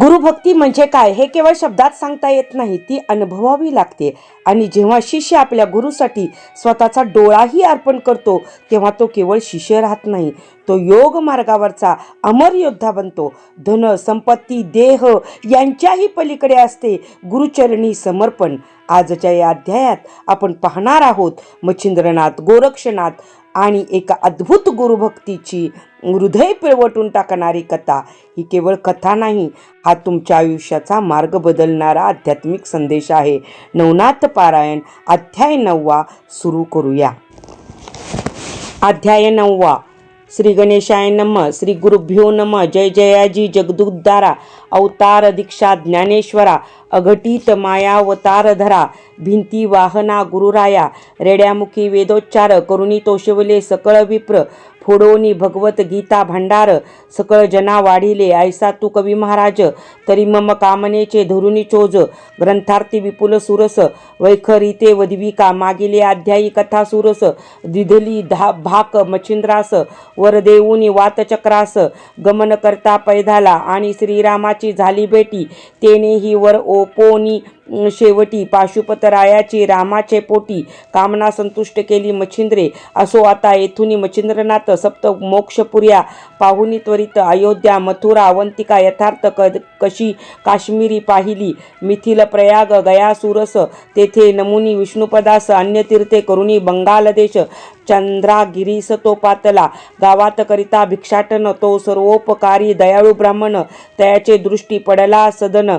गुरुभक्ती म्हणजे काय हे केवळ शब्दात सांगता येत नाही ती अनुभवावी लागते. आणि जेव्हा शिष्य आपल्या गुरुसाठी स्वतःचा डोळाही अर्पण करतो तेव्हा तो केवळ शिष्य राहत नाही तो योग मार्गावरचा अमर योद्धा बनतो. धन संपत्ती देह यांच्याही पलीकडे असते. गुरुचरणी समर्पण. आजच्या या अध्यायात आपण पाहणार आहोत मच्छिंद्रनाथ गोरक्षनाथ आणि एका अद्भुत गुरुभक्तीची हृदय पिळवटून टाकणारी कथा ही केवळ कथा नाही हा तुमच्या आयुष्याचा मार्ग बदलणारा आध्यात्मिक संदेश आहे. नवनाथ पारायण अध्याय नववा सुरू करूया. अध्याय नववा. श्री गणेशाय नम श्री गुरुभ्यो नम जय जयाजी जगदुद्दारा अवतार दीक्षा ज्ञानेश्वरा अघटित मायावतार धरा भिंती वाहना गुरुराया रेड्यामुखी वेदोच्चार करुणी तोषवले सकळ विप्र फोडोनी भगवत गीता भंडार सकळ जना वाढिले ऐसा तू कवी महाराज तरी मम कामनेचे धरुणी चोज ग्रंथार्थी विपुल सुरस वैखरीते वधविका मागिले अध्यायी कथा सुरस दिधली धा भाक मच्छिंद्रास वरदेऊनी वातचक्रास गमन करता पैधाला आणि श्रीरामाची झाली भेटी तेनेही वर ओपोनी शेवटी पाशुपतरायाची रामाचे पोटी कामना संतुष्ट केली मच्छिंद्रे. असो आता येथून मच्छिंद्रनाथ सप्त मोक्षपुर्या पाहुनी त्वरित अयोध्या मथुरा अवंतिका यथार्थ क कशी काश्मीरी पाहिली? मिथिल प्रयाग गया सुरस तेथे नमुनी विष्णुपदास अन्य तीर्थे करुणी बंगाल देश चंद्रागिरीस तो पातला. गावात करिता भिक्षाटन तो सर्वोपकारी दयाळू ब्राह्मण तयाचे दृष्टी पडला सदन.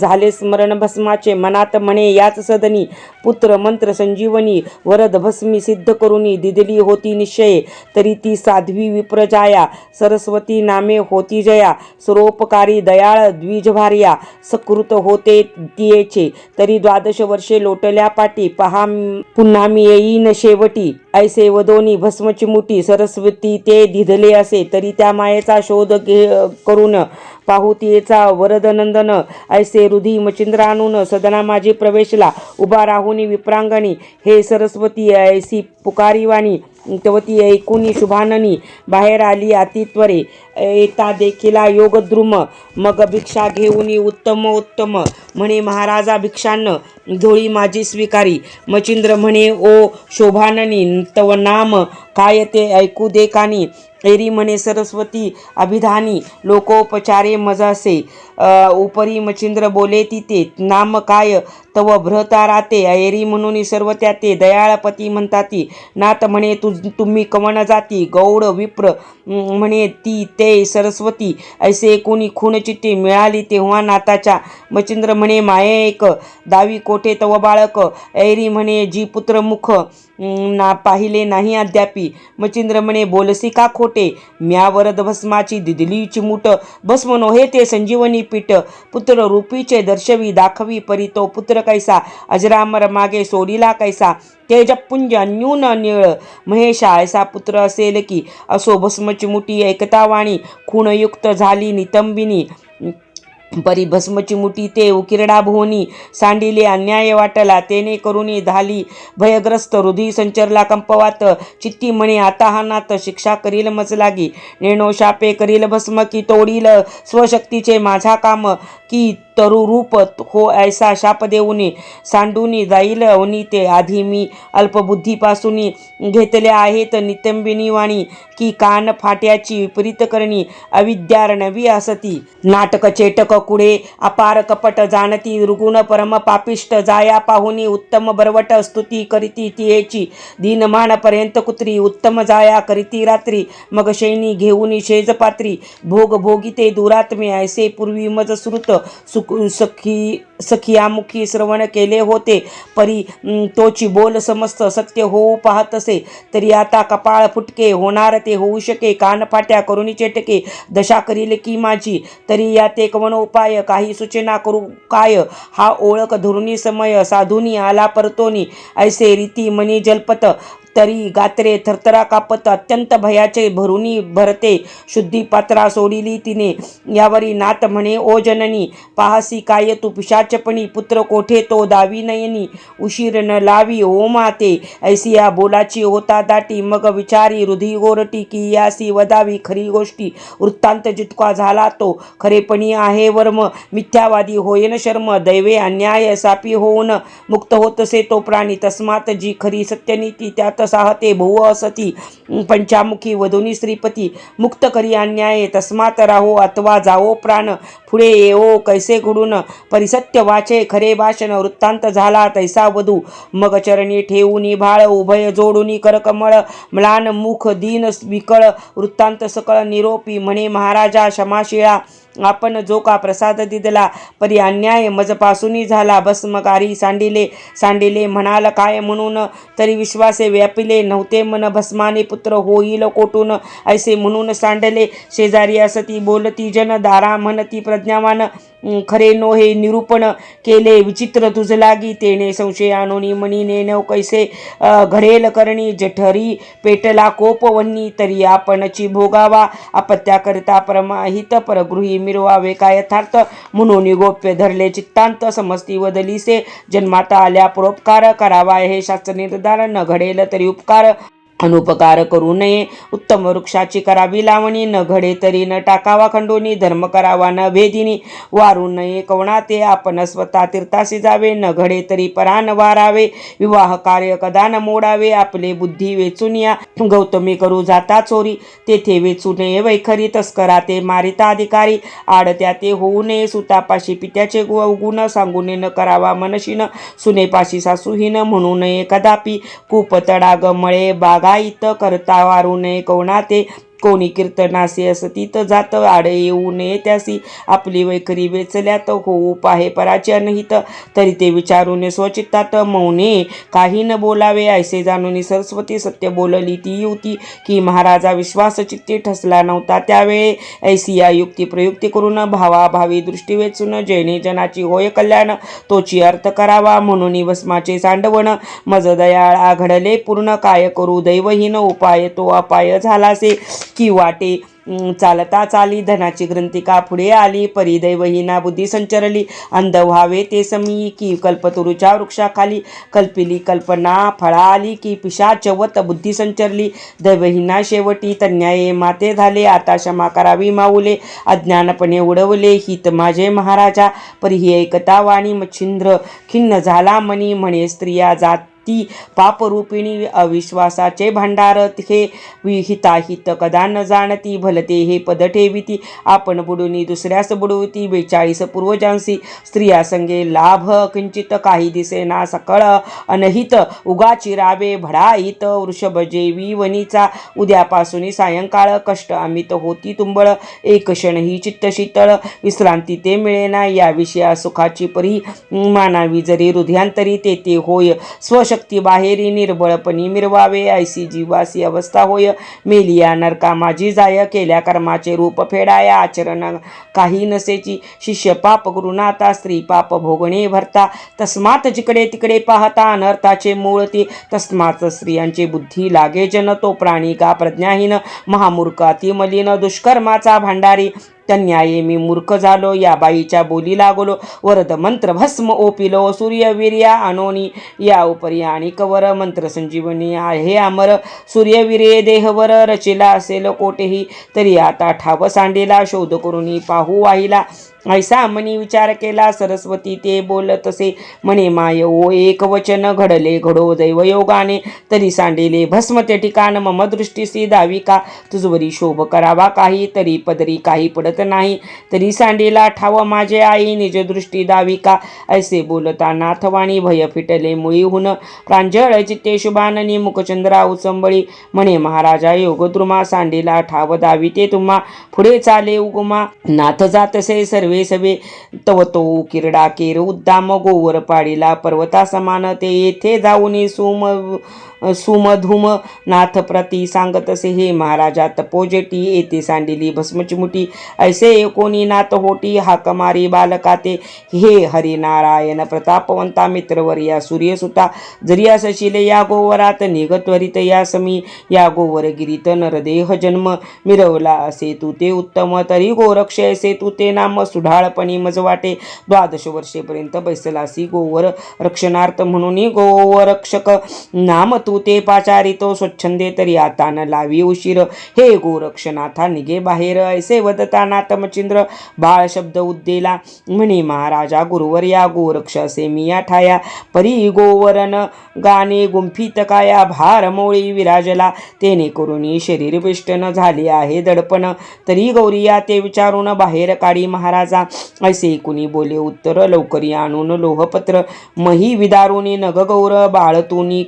झाले स्मरण भस्माचे मनात म्हणे याच सदनी पुत्र मंत्र संजीवनी वरद भस्मी सिद्ध करुनी दिदली होती निश्चये तरी ती साध्वी विप्रजाया सरस्वती नामे होती जया सरोपकारी दयाळ द्विजभार्या सकृत होते तियेचे तरी द्वादश वर्षे लोटल्या पाटी पहा पुन्हा मी येईन शेवटी. ऐसे वदोनी भस्मची मुठी सरस्वती ते धिधले असे तरी त्या मायेचा शोध घे करून पाहुतीयेचा वरदनंदन ऐसे हृदय मचिंद्रानून सदना माझी प्रवेशला उभा राहुनी विप्रांगणी. हे सरस्वती ऐसी पुकारीवाणी. तवती ऐकुनी शुभाननी. बाहेर आली अतित्वरे. येता देखिला योगद्रुम. मग भिक्षा घेऊनी उत्तम उत्तम म्हणे महाराजा भिक्षान्न. धोळी माझी स्वीकारी. मचिंद्र म्हणे ओ शोभाननी तव नाम. काय ते ऐकू दे कानी. एरी म्हणे सरस्वती अभिधानी लोकोपचारे मजासे. उपरी मचिंद्र बोले तिथे नाम काय? तव भ्रता राते ऐरी म्हणून सर्व त्या ते दयाळपती म्हणताती. नाथ म्हणे तु तुम्ही कवन जाती गौड विप्र म्हणे ती ते सरस्वती. ऐसे कोणी खून चिठ्ठी मिळाली तेव्हा नाताच्या मचिंद्र म्हणे माये एक दावी कोठे तव बाळक? ऐरी म्हणे जी पुत्र मुख ना पाहिले नाही अद्यापी. मचिंद्र म्हणे बोलसी का खोटे? म्या वरद भस्माची दिदलीची चिमूट भस्म नोहे ते संजीवनी पीठ. पुत्र रूपीचे दर्शवी दाखवी परी तो पुत्र कैसा? अजरामर मागे सोडिला कैसा? तेजपुंज अन्यून निळ. महेशा ऐसा पुत्र असेल की? असो भस्मचिमुटी मुठी ऐकता खूणयुक्त झाली नितंबिनी. परी भस्मची मुठी ते उकिरडा भोवनी सांडिले अन्याय वाटला तेने करुणी धाली. भयग्रस्त हृदय संचरला कंपवात. चित्ती म्हणे आता हा नात शिक्षा करील मज लागी नेणो शापे करील भस्म की तोडील. स्वशक्तीचे माझा काम. की तरुरूप हो ऐसा शाप देऊनी सांडूनी जाईल अवनी ते. आधी मी अल्पबुद्धीपासूनी घेतले आहेत. नितंबिनी वाणी की कान फाट्याची विपरीत करणी अविद्यारणवी असती. नाटक चेटक कुडे अपार कपट जाणती. रुगुण परम पापिष्ट जाया पाहुनी. उत्तम बरवट स्तुती करीती तियेची दिनमानपर्यंत कुत्री. उत्तम जाया करीती रात्री. मग शैनी घेऊनी शेजपात्री. भोग भोगिते दुरात्मे ऐसे पूर्वी मज श्रुत सुख सखी सखियामुखी श्रवण केले होते. परी तोची बोल समस्त सत्य होऊ पाहत असे तरी आता कपाळ फुटके होणार ते होऊ शके. कानफाट्या करुणीचे करुणी चेटके. दशा करील की माझी? तरी या ते कवन उपाय काही सूचना करू काय? हा ओळख धरुणी समय साधुनी आला परतोनी. ऐसे रीती मनी जलपत. तरी गात्रे थरथरा कापत अत्यंत भयाचे भरुनी भरते. शुद्धी पात्रा सोडिली तिने. यावरी नाथ म्हणे ओ जननी पाहसी काय तू पिशाचपणी? पुत्र कोठे? तो दावी नयनी. उशीर न लावी ओ माते. ऐसी या बोलाची होता दाटी. मग विचारी हृदय गोरटी की यासी वदावी खरी गोष्टी. वृत्तांत जितका झाला तो खरेपणी आहे वर्म. मिथ्यावादी होयन शर्म. दैवे अन्याय सापी होऊन मुक्त होतसे तो प्राणी. तस्मात जी खरी सत्यनीती त्यात साहते बहु असती. पंचामुखी वधुनी श्रीपती. मुक्त करी अन्याय तस्मात राहो अथवा जावो प्राण. पुढे येओ कैसे घडून? परिसत्य वाचे खरे भाषण वृत्तांत झाला तैसा वधू. मग चरणी ठेवूनी भाळ उभय जोडूनी करकमळ. म्लान मुख दीन विकळ वृत्तांत सकळ निरोपी. म्हणे महाराजा क्षमाशिळा. आपण जो का प्रसाद दिदला परी अन्याय मजपासूनही झाला. भस्मकारी सांडिले सांडिले म्हणाल काय म्हणून? तरी विश्वासे व्यापिले नव्हते मन भस्माने पुत्र होईल कोटून ऐसे म्हणून सांडले. शेजारी असती बोलती जन दारा म्हणती प्रज्ञावान. खरे नो हे निरूपण केले विचित्र तुझ लागी तेने संशय आणोनी मणी नेनव कैसे? घडेल करणी जठरी पेटला कोपवन्नी तरी आपणची भोगावा अपत्याकरिता परमाहित परगृही मिरवावे काय यथार्थ? म्हणून गोप्य धरले चित्तांत समस्ती वदलीसे जन्माता आल्या परोपकार करावा हे शास्त्र निर्धारण घडेल तरी उपकार. अनुपकार करू नये. उत्तम वृक्षाची करावी लावणी न घडे तरी न टाकावा खंडोनी धर्म करावा न भेदिनी वारू नये कवणा ते आपण स्वतः तीर्थासी जावे न घडे तरी परान वारावे. विवाह कार्य कदा न मोडावे आपले बुद्धी वेचून या. गौतमी करू जाता चोरी तेथे वेचू नये वैखरी तस्करा ते मारिता अधिकारी. आडत्या ते होऊ नये सुतापाशी पित्याचे गुण सांगू न करावा मनशीन. सुनेपाशी सासूहीन म्हणू नये कदापि. कूप तडाग मळे बागायत करता वारू नये कोणा ते कोणी कीर्तनाशी असं तिथं जात आड येऊ नये त्यासी आपली वैखरी वेचल्यात होऊ पाहे पराचे. अनहित तरी ते विचारून स्वचित्तात मौने काही न बोलावे ऐसे जाणून सरस्वती सत्य बोलली ती युती की महाराजा विश्वास चित्ती ठसला नव्हता त्यावेळे ऐसी या युक्ती प्रयुक्ती करून भावाभावी दृष्टी वेचून जैने जनाची होय कल्याण तोची अर्थ करावा म्हणून भस्माचे सांडवण मज दयाळ आघडले पूर्ण काय करू दैवहीन उपाय तो अपाय झालासे. की वाटे. चालता चाली धनाची ग्रंथिका पुढे आली परिदैवहीना बुद्धी संचरली. अंध व्हावे ते समी की कल्पतरुच्या वृक्षाखाली. कल्पिली कल्पना फळा आली की पिशाचवत बुद्धी संचरली. दैवहीना शेवटी तन्याये माते झाले आता क्षमा करावी माऊले. अज्ञानपणे उडवले हित माझे महाराजा. परी ही ऐकता वाणी मच्छिंद्र खिन्न झाला मनी म्हणे स्त्रिया जात ती पापरूपिणी अविश्वासाचे भांडार हे विहिताहित कदा न जाणती भलते हे पद ठेविती. आपण बुडुनी दुसऱ्यास बुडवती. बेचाळीस पूर्वजांसी स्त्रिया संगे लाभ किंचित काही दिसेना सकळ अनहित. उगाची रावे भडाईत वृषभ जेवी वनीचा उद्यापासून सायंकाळ कष्ट अमित होती तुंबळ. एक क्षण ही चित्त शीतळ विश्रांती ते मिळेना. या विषया सुखाची परी मानावी जरी हृदयांतरी ते ते होय शक्ती बाहेरी निर्बळपणी मिरवावे. ऐसी जीवासी अवस्था होय. मेलिया नरका माझी जाय. केल्या कर्माचे रूप फेडाया. आचरण काही नसेची. शिष्य पाप गुरुनाथा स्त्री पाप भोगणे भरता. तस्मात जिकडे तिकडे पाहता अनर्थाचे मूळ ती. तस्मात स्त्रियांची बुद्धी लागे जन. तो प्राणी का प्रज्ञाहीन. महामूर्ख अतिमलिन दुष्कर्माचा भांडारी. तन्याये मी मूर्ख झालो या बाईच्या बोली लागलो. वरद मंत्र भस्म ओपिलो सूर्यवीर्या अनोनी या उपरी आणि कवर मंत्र संजीवनी आहे अमर. सूर्यवीर्ये देहवर रचिला असेल कोठेही तरी आता ठाव सांडेला शोध करून पाहू वाहिला. ऐसा मनी विचार केला सरस्वती ते बोलत असे. म्हणे माय ओ एक वचन घडले घडो दैवयोगाने तरी सांडेले भस्म ते ठिकाण मम दृष्टीसी दावी का तुझवरी शोभ करावा काही तरी पदरी काही पडत नाही. तरी सांडेला ठाव माझे आई निज दृष्टी दावी का ऐसे बोलता नाथवाणी भय फिटले मुळीहून. प्रांजळ चित्ते शुभाननी मुखचंद्रा उचंबळी म्हणे महाराजा योगद्रुमा सांडेला ठाव दावी ते तुम्हा. पुढे चाले उगुमा. नाथ जातसे सर्व सर्वे सवे तवतो किरडा केर उद्दाम गोवर पाडीला पर्वता समान ते येथे जाऊन सुम सुमधुम नाथ प्रती सांगत असे हे महाराजा तपोजेटी येथे सांडिली भस्मचिमुटी ऐसे कोणी नाथ होटी हाकमारी बालकाते हे हरिनारायण प्रतापवंता मित्रवर या सूर्यसुता. जरी असशील या गोवरात निघत्वरित या समी. या गोवरगिरीत नरदेह जन्म. मिरवला असे तू ते उत्तम तरी गोरक्ष असे तू ते नाम. सुढाळपणी मज वाटे. द्वादश वर्षेपर्यंत बैसलासी गोवर. रक्षणार्थ म्हणून गोवरक्षक नाम तू ते पाचारितो स्वच्छंदे तरी आता न लावी उशीर. हे गोरक्षनाथा निघे बाहेर. ऐसे वदता नातमचिंद्र बाळ शब्द उद्देला. म्हणे महाराजा गुरुवर या गोरक्ष असे मी या ठाया. परी गोवरन गाणे गुंफित काया. भार मोळी विराजला. तेने करुणी शरीर वेष्टन झाले आहे दडपण. तरी गौरिया ते विचारून बाहेर काढी महाराजा. ऐसे कुणी बोले उत्तर? लवकरी आणून लोहपत्र. मही विदारुनी नग गौर. बाळतुनी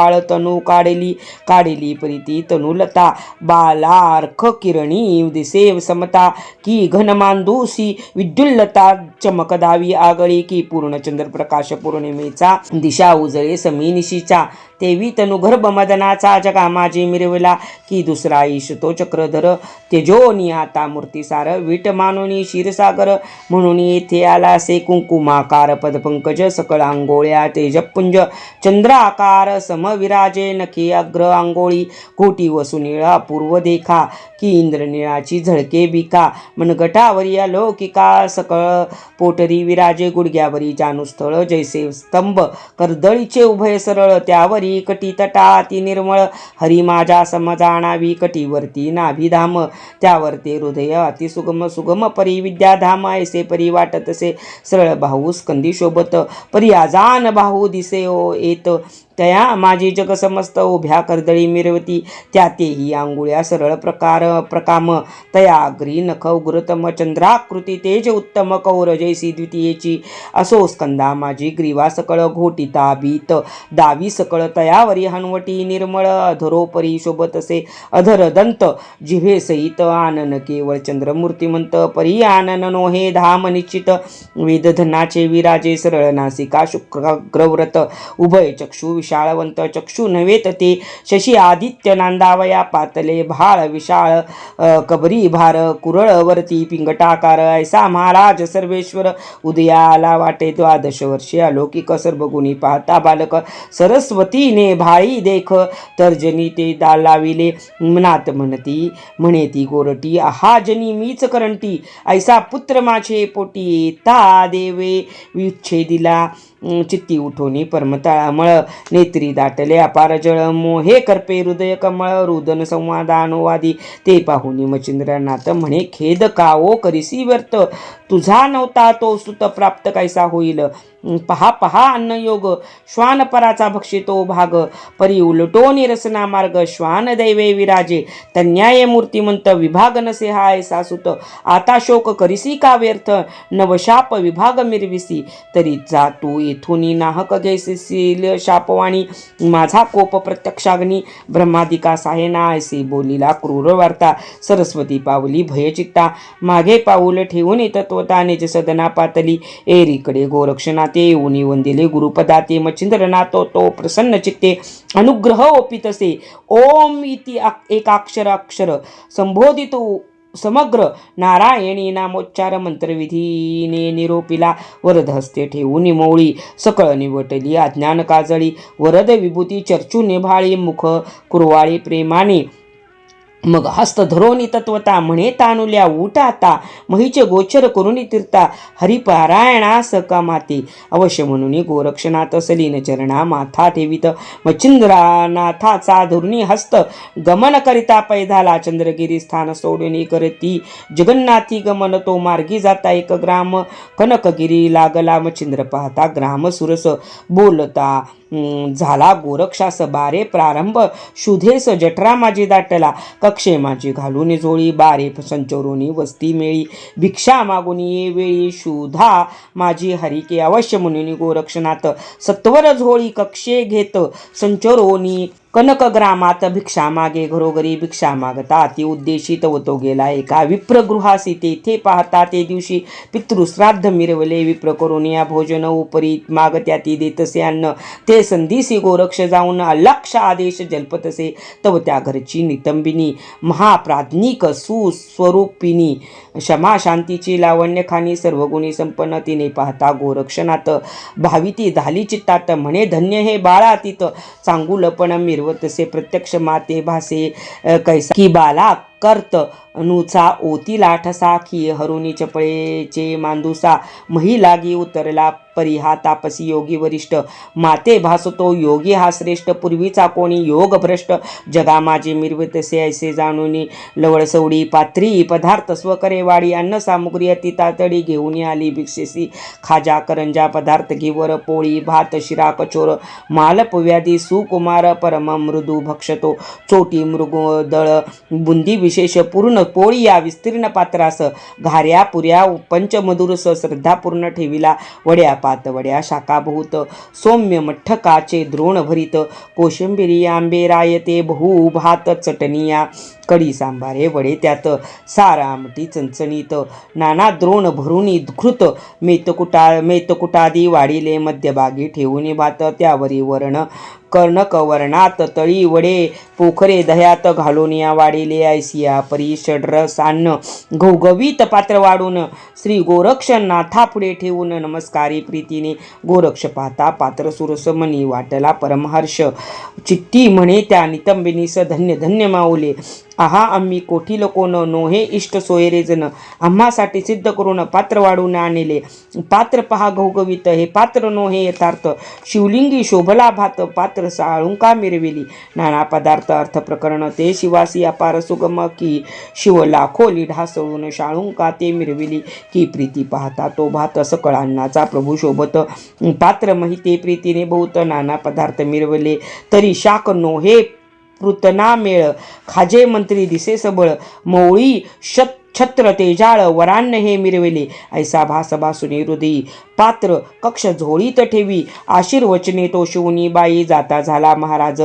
का बाळतनू काढली काढली प्रीती तनुलता बालार्ख किरणी दिसेव समता की घनमांदूसी विद्युल्लता चमकदावी आगळी की पूर्णचंद्र प्रकाश पौर्णिमेचा दिशा उजळे समीनिशीचा. तेवी तनु गर्भ मदनाचा जगा माझी मिरविला की दुसरा ईश तो चक्रधर. तेजोनी आता मूर्तीसार विट मानोनी क्षीरसागर. म्हणून येथे आला से कुंकुमाकार पदपंकज सकळ आंघोळ्या तेजपुंज. चंद्राकार समविराजे नखी अग्र आंघोळी. कोटी वसुनिळ अपूर्व देखा की इंद्रनिळाची झळके बिका. मनगटावरी अलौकिका सकळ पोटरी विराजे गुडघ्यावरी जानुस्थळ जैसे स्तंभ. कर्दळीचे उभय सरळ त्यावरी कटी तटाती निर्मळ. हरी माझ्या समजाणावी कटीवरती नाभिधाम त्यावरती हृदय अतिसुगम सुगम परी विद्याधाम ऐसे परी वाटतसे सरळ भाऊ स्कंदी शोभत. परी आजान भाऊ दिसे ओ येत. तया माझी जग समस्त उभ्या कर्दळी मिरवती त्या तेही आंघोळ्या सरळ प्रकार प्रकाम. तया अग्री नख उग्रतम चंद्राकृती तेज उत्तम कौर जैसी द्वितीयेची. असो स्कंदा माझी ग्रीवा सकळ घोटिता भीत दावी सकळ तयावरी हनवटी निर्मळ अधरोपरी शोभतसे अधर दंत. जिव्हे सहित आनन केवळ चंद्रमूर्तिमंत परी आनन नोहे धाम निश्चित. वेदधनाचे विराजे सरळ नासिका शुक्रग्रव्रत उभय चक्षु विशाळवंत चक्षु नव्हेत ते शशी आदित्य नांदावया पातले भाळ विशाळ कबरी भार कुरळवरती पिंगटाकार ऐसा महाराज सर्वेश्वर उदयाला वाटे द्वादश वर्षे अलौकिक सर्वगुणी पाहता बालक सरस्वतीने भाई देख तर्जनी ते दालाविले मनात म्हणती म्हणे ती गोरटी आहा जनी मीच करंटी ऐसा पुत्र माझे पोटी ता देवे विच्छेदिला चित्ती उठोनी परमतळामळ नेत्री दाटले अपार जळ मोहे करपे हृदय कमळ रुदन संवादानुवादी ते पाहुनी मचिंद्रनाथ म्हणे खेद काओ करिसी व्यर्थ? तुझा नव्हता तो सुत प्राप्त कैसा होईल? पहा पहा पहा अन्नयोग श्वानपराचा भक्षितो भाग परी उलटो निरसना मार्ग श्वान दैवे विराजे तन्याय मूर्तिमंत विभाग नसे हा ऐसा सुत आता शोक करिसी का व्यर्थ? नवशाप विभाग मिरविसी तरी जा तू येथून नाहक जैसील शापवाणी. माझा कोप प्रत्यक्षाग्नी. ब्रह्मादिका ना ऐसे बोलीला क्रूर वार्ता. सरस्वती पावली भयचित्ता मागे पाऊल ठेवून तत्वता निज सदना पातली. एरीकडे गोरक्षनाते उनी वंदिले गुरुपदाते. ते मच्छिंद्रनाथो तो प्रसन्न चित्ते. अनुग्रह ओपितसे. ओम इति एकाक्षर अक्षर. संबोधितो समग्र नारायणी नामोच्चार मंत्रविधीने निरोपिला वरद हस्ते ठेवून मोळी सकळ निवटली. अज्ञान काजळी. वरद विभूती चर्चू निभाळी. मुख कुरवाळी प्रेमाने मग हस्त धरोनी तत्वता म्हणे तानुल्या उठाता महिचे गोचर करून तीर्था हरिपारायणा सका माते. अवश्य म्हणून गोरक्षनाथ सलीन चरणा माथा ठेवित. मच्छिंद्रानाथाचा धुरणी हस्त गमन करिता पैधाला चंद्रगिरी स्थान सोडून करती. जगन्नाथी गमन तो मार्गी जाता एक ग्राम. कनकगिरी लागला मच्छिंद्र पाहता ग्राम सुरस. बोलता झाला गोरक्षास बारे प्रारंभ. शुधेस जठरा माझी दाटला. कक्षे माझी घालून झोळी बारे संचोरुनी वस्ती मेळी. भिक्षा मागुनी वेळी शुधा माझी हरिके. अवश्य म्हणून गोरक्षनाथ सत्वर झोळी कक्षे घेत. संचरोनी कनकग्रामात भिक्षा मागे घरोघरी भिक्षा मागता ती उद्देशित होतो तो गेला एका विप्रगृहासी तेथे पाहता ते दिवशी पितृश्राद्ध मिरवले. विप्र करून या भोजन उपरी मागत्या ती देतसे अन्न. ते संधीसी गोरक्ष जाऊन अलक्ष आदेश जल्पतसे. तव त्या घरची नितंबिनी महाप्राज्ञिक सुस्वरूपिनी क्षमा शांतीची लावण्य सर्वगुणी संपन्न. तिने पाहता गोरक्षनाथ भाविती झाली चित्तात. म्हणे धन्य हे बाळा तित चांगुलपण मिरवतसे प्रत्यक्ष माते भासे कैसा की बाला कर्त नुचा ओतीला ठसा की हरुणी चपळेचे मांदुसा. मही लागी उतरला परिहा तापसी योगी वरिष्ठ. माते भासतो योगी हा श्रेष्ठ. पूर्वीचा कोणी योग भ्रष्ट. जगा माझे मिरवतसे ऐसे जाणूनी. लवळसवडी पात्री पदार्थ स्वकरे वाडी. अन्न सामुग्री अति तातडी घेऊन आली भिक्षेसी. खाजा करंजा पदार्थ घेवर पोळी भात शिरा कचोर मालप व्याधी सुकुमार परम मृदू भक्षतो. चोटी मृग दळ बुंदी विशेष पूर्ण पोळी या विस्तीर्ण पात्रास घाऱ्या पुऱ्या पंचमधुरस श्रद्धापूर्ण ठेविला. वड्या पात वड्या शाखाभूत सौम्य मठ्ठकाचे द्रोण भरित कोशिंबिरी आंबे रायते बहु भात चटणिया कढी सांबारे वडे त्यात सारा आमटी चणचणीत नाना द्रोण भरुणी धृत मेतकुटा मेतकुटादी वाढिले मध्यभागी ठेवून भात त्यावरी वर्ण कर्णकवर्णात तळी वडे पोखरे दह्यात घालून या वाढिले ऐसिया परी षड्रस अन्न घवघवीत पात्र वाढून श्री गोरक्षनाथा पुढे ठेवून नमस्कारी प्रीतीने गोरक्ष पाहता पात्र सुरसमणी वाटला परमहर्ष. चित्ती म्हणे त्या नितंबिनीस धन्य धन्य माऊले. आहा आम्ही कोठी कोण नोहे इष्ट सोयरे जण आम्हासाठी सिद्ध करून पात्र वाढून आणले. पात्र पहा घवघवीत हे पात्र नोहे यथार्थ. शिवलिंगी शोभला भात पात्र साळुंका मिरविली. नाना पदार्थ अर्थ प्रकरण ते शिवासी अपार सुगम की. शिव लाखोली ढासळून शाळुंका ते मिरविली की. प्रीती पाहता तो भात सकळ अन्नाचा प्रभू शोभत. पात्र महिते प्रीतीने बहुत नाना पदार्थ मिरवले. तरी शाक नोहे पृतना मेळ खाजे मंत्री दिसे सबळ मोळी शत छत्र तेजाळ वरान्न हे मिरविले ऐसा भासभा सुने हृदयी पात्र कक्ष झोळीत ठेवी आशीर्वचने तो शिवनी बाई जाता झाला महाराज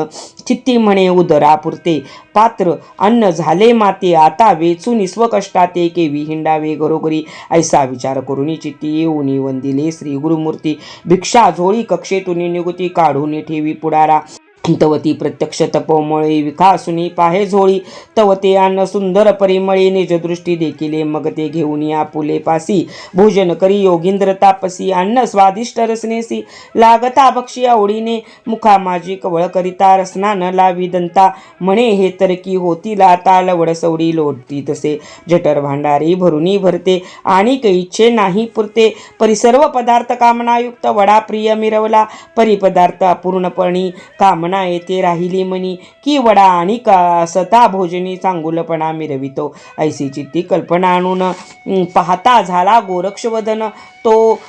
चित्ती म्हणे उदरापुरते पात्र अन्न झाले माते आता वेचून स्वकष्टाते केवी हिंडावे घरोघरी ऐसा विचार करून चित्ती येऊनी वंदिले श्री गुरुमूर्ती भिक्षा झोळी कक्षेतून निगुती काढून ठेवी पुडारा तवती प्रत्यक्ष तपोमळे विकासुनी पाहे झोळी. तवते अन्न सुंदर परिमळी निजदृष्टी देखिले मग ते घेऊन या पुले पासी. भोजन करी योगींद्र तापसी अन्न स्वादिष्ट रसनेसी. लागता भक्षी आवडीने मुखा माझी कवळ करिता रसना न लावी दंता. म्हणे हे तर की होती लाता लवड सवडी लोटती तसे. जटर भांडारी भरुनी भरते आणि इच्छे नाही पुरते. परिसर्व पदार्थ कामनायुक्त वडा प्रिय मिरवला. परिपदार्थ अपूर्णपणी कामना येथे राहिली म्हणी. की वडा आणि का सता भोजनी चांगुलपणा मिरवितो. ऐसी चित्ती कल्पना आणून पाहता झाला गोरक्षवदन. तो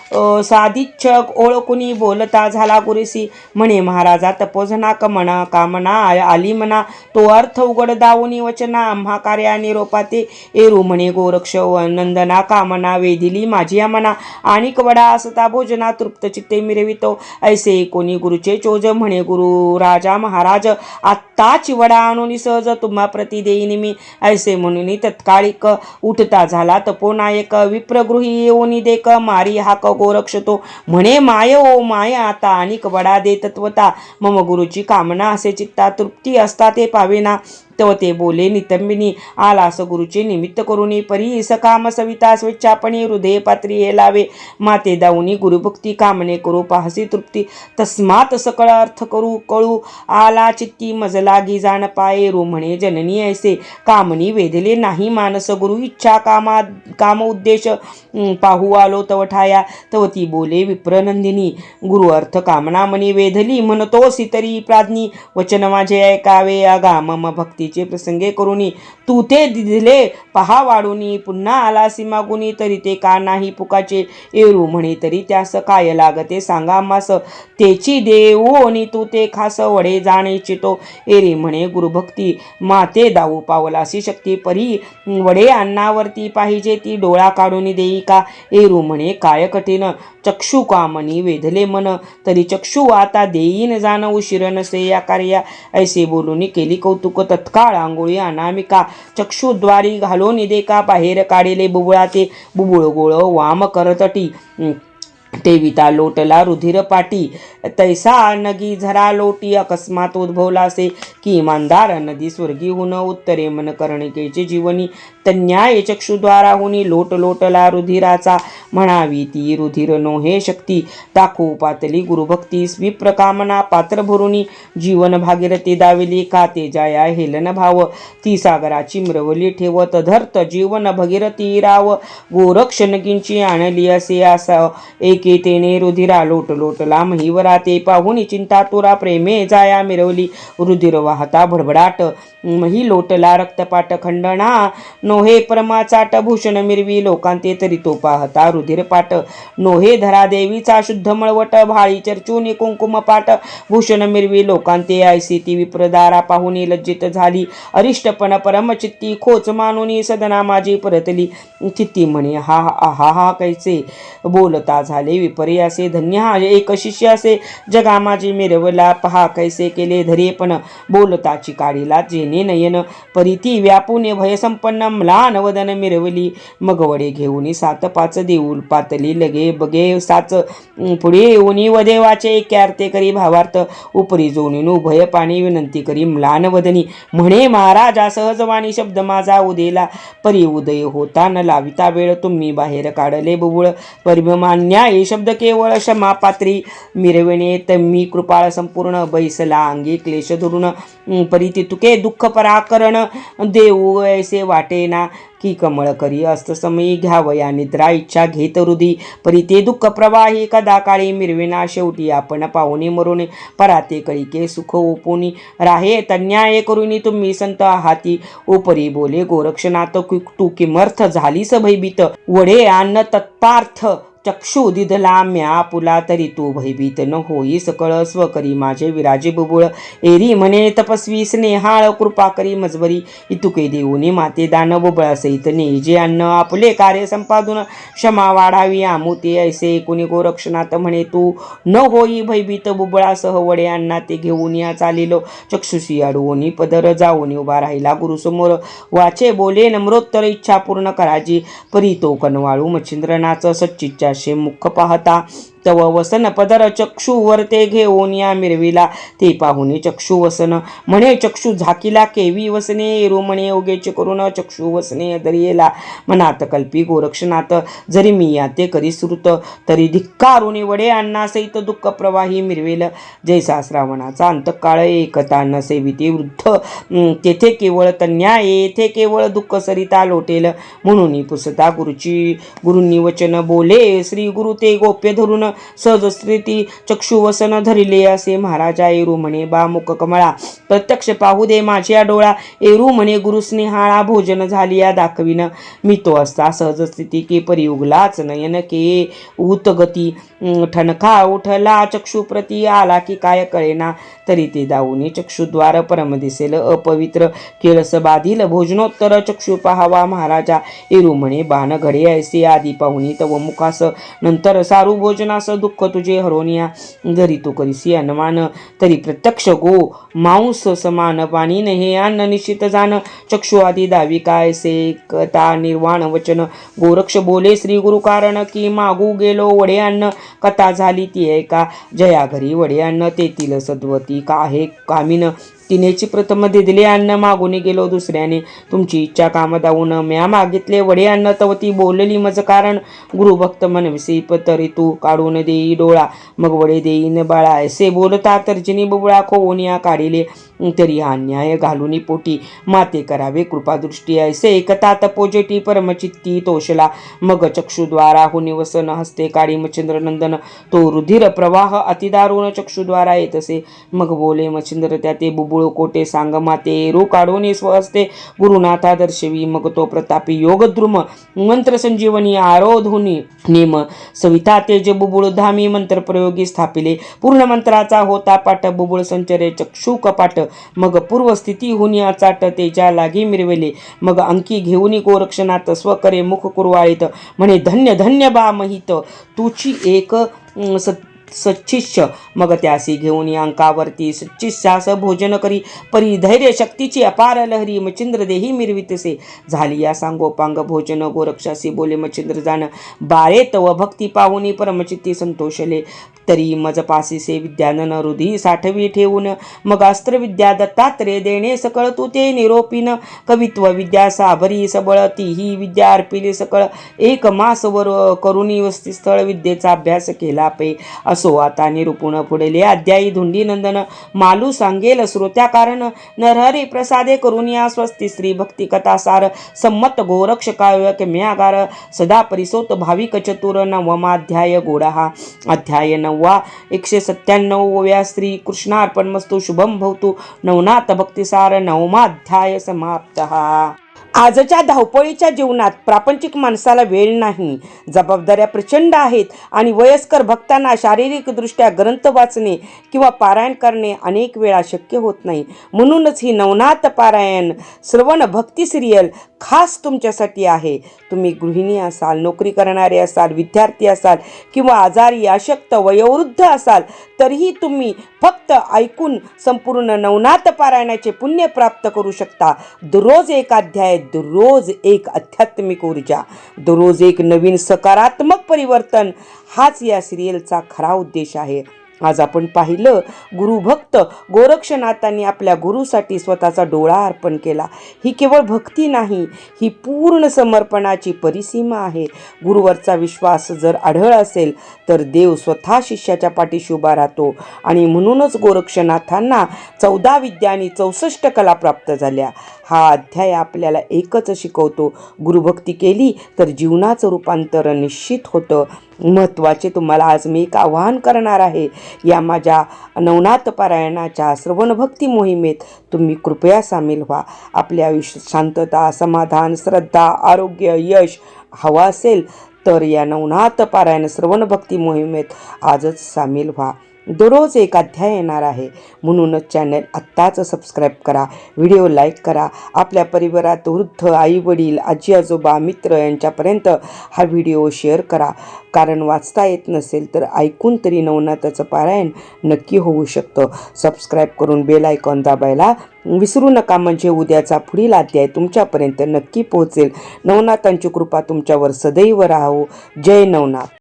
साधिच्छक सादिच्छक ओळखुनी बोलता झाला गुरुसी. म्हणे महाराजा तपोजना कमना कामना आली म्हणा तो अर्थ उघड दावनी वचना आम्हा कार्या निरोपाते एरू. म्हणे गोरक्ष व नंदना कामना वेदिली माझी म्हणा आणि वडा असता भोजना तृप्त चित्ते मिरवितो. ऐसे कोणी गुरुचे चोज. म्हणे गुरु राजा महाराज आत्ताच वडा आणून सहज तुम्हा प्रति देईन मी. ऐसे म्हणून तत्काळिक उठता झाला तपोनायक. विप्रगृही येऊन देक मारे हाक गोरक्षतो म्हणे माय ओ माय आता आणि बडा दे तत्वता मम गुरुची कामना असे चित्ता तृप्ती असता ते पावेना. तव ते बोले नितंबिनी आलास गुरुचे निमित्त करुणी परी सकाम सविता स्वेच्छापणी हृदय पात्री हे लावे. माते दाऊनी गुरुभक्ती कामने करू पाहसी तृप्ती. तस्मात सकळ अर्थ करू कळू. आला चित्ती मजलागी जाण पाये रोमणे जननी ऐसे. कामनी वेधले नाही मानस गुरु इच्छा कामा काम उद्देश. पाहू आलो तव ठाया. तव ती बोले विप्रनंदिनी गुरु अर्थ कामना मनी वेधली. म्हणतोसी तरी प्राज्ञी. वचन माझे ऐकावे आगा मम भक्ती पतीचे प्रसंगे करुनी. तू ते दिले पहा वाढुनी. पुन्हा आलासी मागुनी तरी ते का नाही पुकाचे एरू म्हणे तरी त्यास काय लागते? सांगा मास. तेची देऊनी आणि तू ते खास वडे जाणे चितो एरे म्हणे गुरुभक्ती माते दाऊ पावलासी शक्ती. परी वडे अन्नावरती पाहिजे ती डोळा काढून देई का? एरू म्हणे काय कठीण? चक्षु कामनी वेधले मन तरी चक्षु आता देईन जाण उशीर नसे या कार्या. ऐसे बोलून केली कौतुक तत्काळ आंघोळी अनामिका. चक्षुद्वारी घालून दे का बाहेर काढिले बुबुळा ते बुबुळ गोळ वाम करतटी तेविता लोटला रुधिर पाटी तैसा नगी झरा लोटी अकस्मात उद्भवला असे की इमानदार नदी स्वर्गीहून उत्तरे मन कर्णिकेचे जीवनी तन्याय चक्षुद्वाराहुनी लोट लोटला रुधिराचा म्हणावी ती रुधिर नो हे शक्ती दाखवू पातली गुरुभक्ती विप्रकामना पात्र भरुनी जीवन भागीरथी दाविली का तेजाया हेलन भाव ती सागराची मिरवली ठेवत धर्त जीवन भगीरथी राव गोरक्ष नगींची आणली असे असा एक तेने रुधिरा लोट लोटला महिवरा ते पाहून चिंता तुरा प्रेमे जाया मिरवली. रुधिर वाहता भडभडाट मही लोटला रक्तपाट खंडणा. नोहे परमाचाट भूषण मिरवी लोकांते तरी तो पाहता रुधिरपाट नोहे धरा देवीचा शुद्ध मळवट भाळी चर्चूनी कुंकुम पाट. भूषण मिरवी लोकांते ऐसी ती विप्रदारा पाहून लज्जित झाली. अरिष्टपण परमचित्ती खोच मानुनी सदना माझी परतली. चित्ती म्हणे हा हा हा हा कैसे? बोलता झाले विपर्यासे धन्य हा एक शिष्य असे. जगा माझी मिरवला पहा कैसे केले धरे पण. बोलताची काढीला जेने नयन. परिती व्यापुने भयसंपन्न म्लान वदन मिरवली. मग वडे घेऊन सात पाच देऊल पातली. लगे बगे साच. पुढे येऊन वदेवाचे क्यार्ते करी भावार्थ. उपरी जोडून उभय पाणी विनंती करी. म्लान वदनी. म्हणे महाराजा सहजवाणी शब्द माझा उदेला. परी उदय होता न लाविता वेळ. तुम्ही बाहेर काढले बुबुळ. नाही शब्द केवळ क्षमा पात्री मिरविणे तम्मी कृपाळ संपूर्ण बैसला अंगी क्लेश धरून परिती तुके दुःख पराकरण देऊ ऐसे वाटेना की कमळ करी समयी घ्यावया निद्रा इच्छा घेत हृदी परी ते दुःख प्रवाही कदा काळी मिरविना शेवटी आपण पाहुणे मरून पराते कळिके सुख ओपुनी. राहे तन्याय करुनी तुम्ही संत आहाती ओपरी बोले गोरक्षनाथ तू किमर्थ झालीस भयभीत. वडे अन्न तत्तार्थ चक्षु दिदला म्या पुला तरी तू भयभीत न होई सकळ स्वकरी माझे विराजे बुबुळ. एरी म्हणे तपस्वी स्नेहाळ कृपा करी मजवरी इतुके देऊनी माते दान बुबळ सहित नेजे अन्न. आपले कार्य संपादून क्षमा वाढावी. आमुते ऐसे कुणी गोरक्षनाथ म्हणे तू न होई भयभीत बुबळासह वडे अण्णा ते घेऊन या चालिलो. चक्षुषी अडवोनी पदर जाऊन उभा राहिला गुरुसमोर वाचे बोले नम्रोत्तर इच्छा पूर्ण कराजी परी तो कनवाळू मच्छिंद्रनाच सच्चिच्चाशे मुख पाहता तव वसन पदर चक्षु वरते घेऊन या मिरविला. ते पाहुणे चक्षु वसन म्हणे चक्षु झाकीला केवी वसने एरू म्हणे करून चक्षु वसने दरियेला. मनात कल्पी गोरक्षनाथ जरी मी या ते करी श्रुत तरी धिक्कारुणे वडे अण्णा सहित दुःख प्रवाही मिरवेल. जैसा श्रावणाचा अंतकाळ एकता न सेविते वृद्ध. तेथे केवळ तन्याय येथे केवळ दुःख सरिता लोटेल. म्हणून पुसता गुरुची गुरुंनी वचन बोले. श्री गुरु ते गोप्य धरून सहजस्थिती चक्षुवसन धरिले असे महाराजा एरू म्हणे बा मुख कमळा प्रत्यक्ष पाहू दे माझ्या डोळा एरू म्हणे गुरुस्नेहाळा भोजन झाली या दाखविन. मी तो असता सहजस्थिती के परी उगलाच नयन के. उतगती ठणका उठला चक्षुप्रती आला की काय कळेना. तरी ते दाऊनी चक्षुद्वार परम दिसेल अपवित्र. केळस बाधील भोजनोत्तर चक्षु पाहावा महाराजा. इरुमणे बाण घडे ऐसे आधी पाहुणी तव मुखास. नंतर सारू भोजनास दुःख तुझे हरोनिया. जरी तू करीसी अनमान तरी प्रत्यक्ष गो मांस समान पाणी न हे अन्न निश्चित जाण. चक्षु आदी दावी काय से कथा निर्वाण वचन. गोरक्ष बोले श्री गुरु कारण की मागू गेलो वडे अन्न. कथा झाली ती ऐका जया घरी वडे अन्न तेथील सद्वती का आहे कामीन. तिनेची प्रथम दिले अन्न मागून गेलो दुसऱ्याने. तुमची इच्छा काम दावून म्या मागितले वडे अन्न तवती बोलली मज कारण. गुरुभक्त मनविसी तरी तू काढून देई डोळा. मग वडे देईन बाळा ऐसे बोलता तर्जनी बुबळा खोवनिया काढिले. तरी हा अन्याय घालूनी पोटी. माते करावे कृपादृष्टी ऐसे. एकता तपोजेटी परमचित्ती तोषला. मग चक्षुद्वारा हुनी वसन हस्ते काळी मच्छिंद्र नंदन. तो रुधिर प्रवाह अतिदारुण चक्षुद्वारा येतसे. मग बोले मच्छिंद्र त्या ते बुबुळ कोटे सांग माते. रो काढोने स्वहस्ते गुरुनाथा दर्शवी. मग तो प्रतापी योगद्रुम. मंत्र संजीवनी आरोधुनी नेम. सविता तेज बुबुळ धामी मंत्र प्रयोगी स्थापिले. पूर्ण मंत्राचा होता पाठ. बुबुळ संचरे चक्षु कपाट मग पूर्वस्थिती हुनी अचाट तेच्या लागी मिरविले. मग अंकी घेऊनी गोरक्षणात स्वकरे मुख कुरवाळीत. म्हणे धन्य धन्य बा महित तुची एक स सच्चिष्य मग त्यासी घेऊन अंकावरती सच्चिष्यास भोजन करी. परी धैर्य शक्तीची अपार लहरी मचिंद्र देही मिरवितसे. झाली या सांगोपांग भोजन गोरक्षासी बोले मचिंद्र जाण बारे तव भक्ती पाहुनी परमचित्ती संतोषले. तरी मज पासीसे विद्यानन हृदी साठवी ठेवून मग अस्त्रविद्या दत्तात्रे देणे सकळ तू ते निरोपीन. कवित्व विद्या साभरी सबळ तीही विद्या अर्पिली सकळ. एक मासवर करुणी वस्तीस्थळ विद्येचा अभ्यास केला पे. असो आता निरूपुण पुढेले अध्यायी धुंडी नंदन. मालू सांगेल श्रोत्या कारण. नरहरी प्रसादे करून या स्वस्ती श्री भक्ती कथासार संमत गोरक्ष काव्य किम्यागार सदा परिसोत भाविक चतुर. नवमाध्याय गोडा. हा अध्याय नववा एकशे सत्त्याण्णवव्या श्री कृष्णार्पण मस्तू शुभम भवतु. नवनाथ भक्तिसार नवमाध्याय समाप्त. आजच्या धावपळीच्या जीवनात प्रापंचिक माणसाला वेळ नाही. जबाबदाऱ्या प्रचंड आहेत आणि वयस्कर भक्तांना शारीरिकदृष्ट्या ग्रंथ वाचणे किंवा पारायण करणे अनेक वेळा शक्य होत नाही. म्हणूनच ही नवनाथ पारायण श्रवण भक्ती सिरियल खास तुमच्यासाठी आहे. तुम्ही गृहिणी असाल नोकरी करणारे असाल विद्यार्थी असाल किंवा आजारी अशक्त वयोवृद्ध असाल तरीही तुम्ही फक्त ऐकून संपूर्ण नवनाथ पारायणाचे पुण्य प्राप्त करू शकता. दररोज एक अध्याय दररोज एक आध्यात्मिक ऊर्जा दररोज एक नवीन सकारात्मक परिवर्तन हाच या सिरियलचा खरा उद्देश आहे. आज आपण पाहिलं गुरुभक्त गोरक्षनाथांनी आपल्या गुरुसाठी स्वतःचा डोळा अर्पण केला. ही केवळ भक्ती नाही ही पूर्ण समर्पणाची परिसीमा आहे. गुरुवरचा विश्वास जर आढळ असेल तर देव स्वतः शिष्याच्या पाठीशी उभा राहतो. आणि म्हणूनच गोरक्षनाथांना चौदा विद्या आणि चौसष्ट कला प्राप्त झाल्या. हा अध्याय आपल्याला एकच शिकवतो. गुरुभक्ती केली तर जीवनाचं रूपांतर निश्चित होतं. महत्त्वाचे तुम्हाला आज मी एक आवाहन करणार आहे. या माझ्या नवनाथ पारायणाच्या श्रवणभक्ती मोहिमेत तुम्ही कृपया सामील व्हा. आपल्या आयुष्यात शांतता समाधान श्रद्धा आरोग्य यश हवा असेल तर या नवनाथ पारायण श्रवणभक्ती मोहिमेत आजच सामील व्हा. दररोज एक अध्याय येणार आहे. म्हणूनच चॅनल आत्ताच सबस्क्राईब करा व्हिडिओ लाईक करा. आपल्या परिवारात वृद्ध आईवडील आजी आजोबा मित्र यांच्यापर्यंत हा व्हिडिओ शेअर करा. कारण वाचता येत नसेल तर ऐकून तरी नवनाथाचं पारायण नक्की होऊ शकतं. सबस्क्राईब करून बेल आयकॉन दाबायला विसरू नका. म्हणजे उद्याचा पुढील अध्याय तुमच्यापर्यंत नक्की पोहोचेल. नवनाथांची कृपा तुमच्यावर सदैव राहो. जय नवनाथ.